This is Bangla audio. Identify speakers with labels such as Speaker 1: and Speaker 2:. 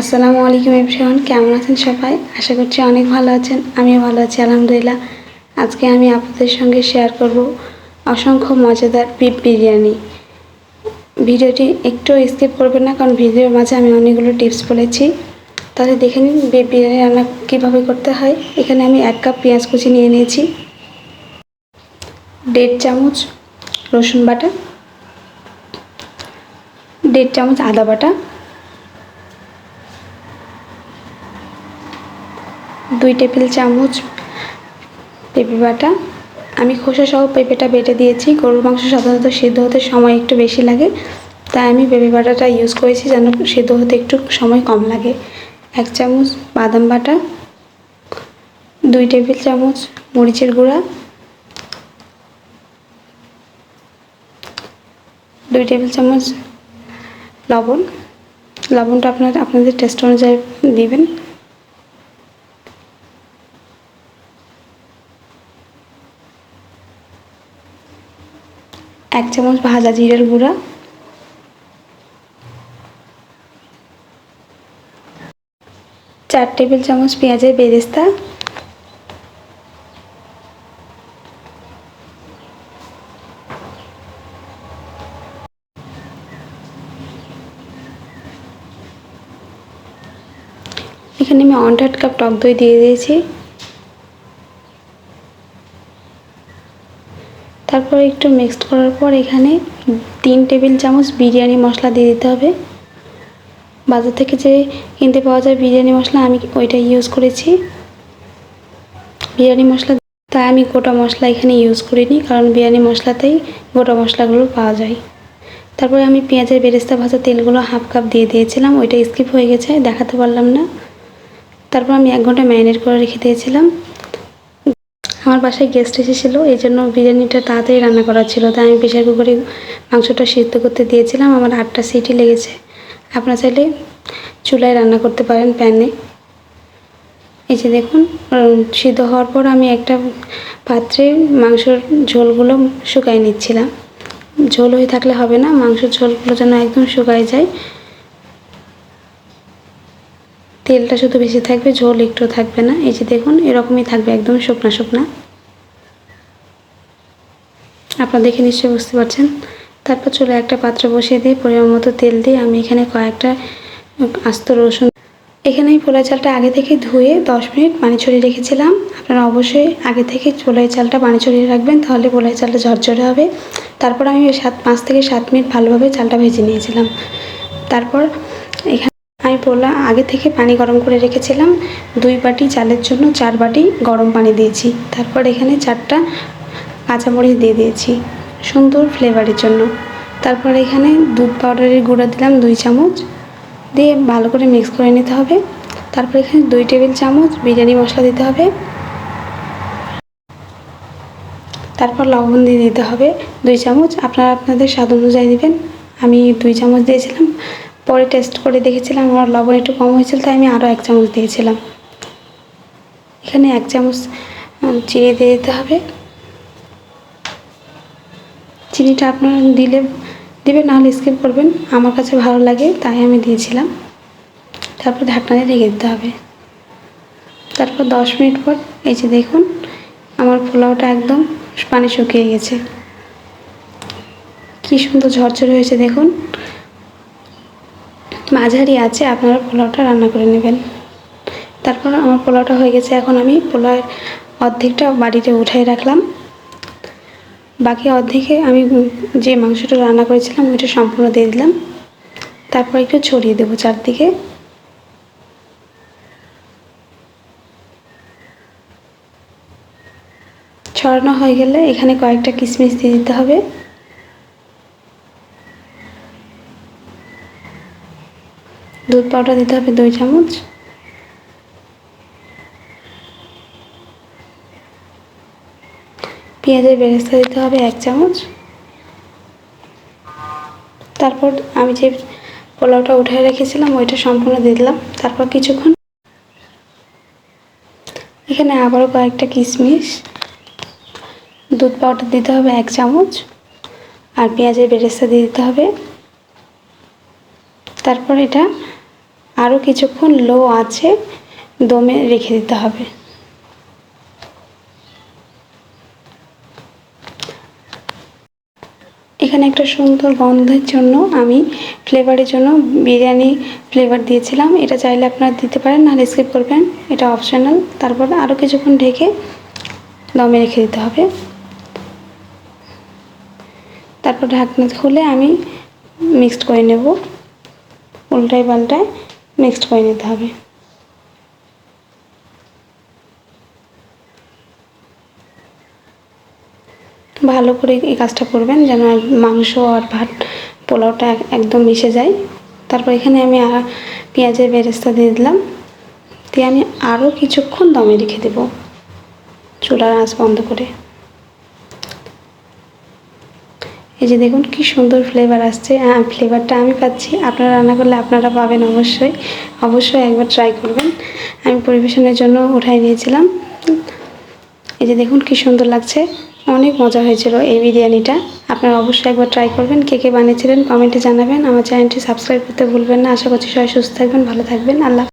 Speaker 1: আসসালামু আলাইকুম এভরিওয়ান, কেমন আছেন সবাই? আশা করছি অনেক ভালো আছেন, আমিও ভালো আছি, আলহামদুলিল্লাহ। আজকে আমি আপনাদের সঙ্গে শেয়ার করব অসংখ্য মজাদার বিফ বিরিয়ানি। ভিডিওটি একটু স্কিপ করবেন না, কারণ ভিডিওর মাঝে আমি অনেকগুলো টিপস বলেছি। তাহলে দেখে নিন বিফ বিরিয়ানি রান্না কীভাবে করতে হয়। এখানে আমি এক কাপ পেঁয়াজ কুচি নিয়ে নিয়েছি, দেড় চামচ রসুন বাটা, দেড় চামচ আদা বাটা দুই টেবিল চামচ পেঁপে বাটা। আমি খোসা সহ পেঁপেটা বেটে দিয়েছি। গরুর মাংস সাধারণত সিদ্ধ হতে সময় একটু বেশি লাগে। তাই আমি পেঁপে বাটাটা ইউজ করেছি যেন সিদ্ধ হতে একটু সময় কম লাগে। এক চামচ বাদাম বাটা, দুই টেবিল চামচ মরিচের গুঁড়া, দুই টেবিল চামচ লবণ। লবণটা আপনার, আপনাদের টেস্ট অনুযায়ী দিবেন। এক চামচ ভাজা জিরের গুঁড়া। চার টেবিল চামচ পেঁয়াজের বেরেস্তা। এখানে আমি ওয়ান কাপ টক দই দিয়ে দিয়েছি। তারপর একটু মিক্সড করার পর এখানে তিন টেবিল চামচ বিরিয়ানি মশলা দিয়ে দিতে হবে। বাজার থেকে যে কিনতে পাওয়া যায় বিরিয়ানি মশলা আমি ওইটা ইউজ করেছি। বিরিয়ানি মশলা তাই আমি গোটা মশলা এখানে ইউজ করিনি, কারণ বিরিয়ানি মশলাতেই গোটা মশলাগুলো পাওয়া যায়। তারপরে আমি পেঁয়াজের বেরেস্তা ভাজা তেলগুলো হাফ কাপ দিয়ে দিয়েছিলাম, ওইটা স্কিপ হয়ে গেছে, দেখাতে পারলাম না। তারপর আমি এক ঘণ্টা ম্যারিনেট করে রেখে দিয়েছিলাম। আমার বাসায় গেস্ট এসেছিল, এই জন্য বিরিয়ানিটা তাড়াতাড়ি রান্না করা ছিল। তাই আমি প্রেশার কুকারে মাংসটা সিদ্ধ করতে দিয়েছিলাম, আমার আটটা সিটি লেগেছে। আপনারা চাইলে চুলায় রান্না করতে পারেন প্যানে। এই যে দেখুন সিদ্ধ হওয়ার পর আমি একটা পাত্রে মাংসর ঝোলগুলো শুকাই নিচ্ছিলাম। ঝোল হয়ে থাকলে হবে না, মাংসের ঝোলগুলো যেন একদম শুকায় যায়। তেলটা শুধু বেশি থাকবে, ঝোল একটু থাকবে না। এই যে দেখুন, এরকমই থাকবে, একদম শুকনা শুকনা। আপনারা দেখে নিশ্চয়ই বুঝতে পারছেন। তারপর চলে একটা পাত্র বসিয়ে দিয়ে পরিমাণ মতো তেল দিয়ে আমি এখানে কয়েকটা আস্ত রসুন এখানে আমি পোলা চালটা আগে থেকে ধুয়ে দশ মিনিট পানি ছড়িয়ে রেখেছিলাম। আপনারা অবশ্যই আগে থেকে পোলাই চালটা পানি ছড়িয়ে রাখবেন, তাহলে পোলাই চালটা ঝরঝরে হবে। তারপর আমি সাত পাঁচ থেকে সাত মিনিট ভালোভাবে চালটা ভেজে নিয়েছিলাম। তারপর এখানে পোলা আগে থেকে পানি গরম করে রেখেছিলাম। দুই বাটি চালের জন্য চার বাটি গরম পানি দিয়েছি। তারপর এখানে চারটা কাঁচামরিচ দিয়ে দিয়েছি, সুন্দর ফ্লেভারের জন্য। তারপর এখানে দুধ পাউডারের গুঁড়া দিলাম, দুই চামচ। দিয়ে ভালো করে মিক্স করে নিতে হবে। তারপর এখানে দুই টেবিল চামচ বিরিয়ানি মশলা দিতে হবে। তারপর লবণ দিয়ে দিতে হবে। দুই চামচ, আপনারা আপনাদের স্বাদ অনুযায়ী দেবেন। আমি দুই চামচ দিয়েছিলাম। পরে টেস্ট করে দেখেছিলাম, আমার লবণ একটু কম হয়েছিল, তাই আমি আরও এক চামচ দিয়েছিলাম। এখানে এক চামচ চিনি দিয়ে দিতে হবে। চিনিটা আপনারা দিলে, দেবেন, নাহলে স্কিপ করবেন। আমার কাছে ভালো লাগে, তাই আমি দিয়েছিলাম। তারপর ঢাকনা দিয়ে রেখে দিতে হবে। তারপর দশ মিনিট পর, এই যে দেখুন, আমার পোলাওটা একদম পানি শুকিয়ে গেছে। কী সুন্দর ঝরঝরে হয়েছে, দেখুন। মাঝারি আছে, আপনারা পোলাওটা রান্না করে নেবেন। তারপর আমার পোলাওটা হয়ে গেছে, এখন আমি পোলাওয়ের অর্ধেকটা বাড়িতে উঠাই রাখলাম। বাকি অর্ধেকে আমি যে মাংসটা রান্না করেছিলাম, ওইটা সম্পূর্ণ দিয়ে দিলাম। তারপর একটু ছড়িয়ে দেবো চারদিকে। ছড়ানো হয়ে গেলে এখানে কয়েকটা কিশমিশ দিয়ে দিতে হবে। দুধ পাউডার দিতে হবে, দুই চামচ। পেঁয়াজের বেরেস্তা দিতে হবে, এক চামচ। তারপর আমি যে পোলাওটা উঠে রেখেছিলাম, ওইটা সম্পূর্ণ দিয়ে দিলাম। তারপর কিছুক্ষণ এখানে আবারও কয়েকটা কিশমিশ। দুধ পাউডার দিতে হবে, এক চামচ। আর পেঁয়াজের বেরেস্তা দিয়ে দিতে হবে। তারপর এটা আরও কিছুক্ষণ লো আছে, দমে রেখে দিতে হবে। এখানে একটা সুন্দর গন্ধের জন্য আমি ফ্লেভারের জন্য বিরিয়ানি ফ্লেভার দিয়েছিলাম। এটা চাইলে আপনারা দিতে পারেন, নাহলে স্কিপ করবেন। এটা অপশনাল। তারপর আরও কিছুক্ষণ ঢেকে দমে রেখে দিতে হবে। তারপর ঢাকনা খুলে আমি মিক্সড করে নেব, উল্টায় পাল্টায়। মিক্সড করে নিতে হবে। ভালো করে এই কাজটা করবেন যেন মাংস আর ভাত পোলাওটা একদম মিশে যায়। তারপর এখানে আমি পেঁয়াজের বেরেস্তা দিয়ে দিলাম। দিয়ে আমি আরও কিছুক্ষণ দমে রেখে দেব। চুলার আঁচ বন্ধ করে। এই যে দেখুন কি সুন্দর ফ্লেভার আসছে হ্যাঁ ফ্লেভারটা আমি পাচ্ছি। আপনারা রান্না করলে আপনারা পাবেন অবশ্যই। অবশ্যই একবার ট্রাই করবেন। আমি পরিবেশনের জন্য উঠাই নিয়েছিলাম। এই যে দেখুন কি সুন্দর লাগছে। অনেক মজা হয়েছিল এই বিরিয়ানিটা। আপনারা অবশ্যই একবার ট্রাই করবেন। কে কে বানিয়েছিলেন কমেন্টে জানাবেন। আমার চ্যানেলটি সাবস্ক্রাইব করতে ভুলবেন না। আশা করছি সবাই সুস্থ থাকবেন, ভালো থাকবেন। আল্লাহ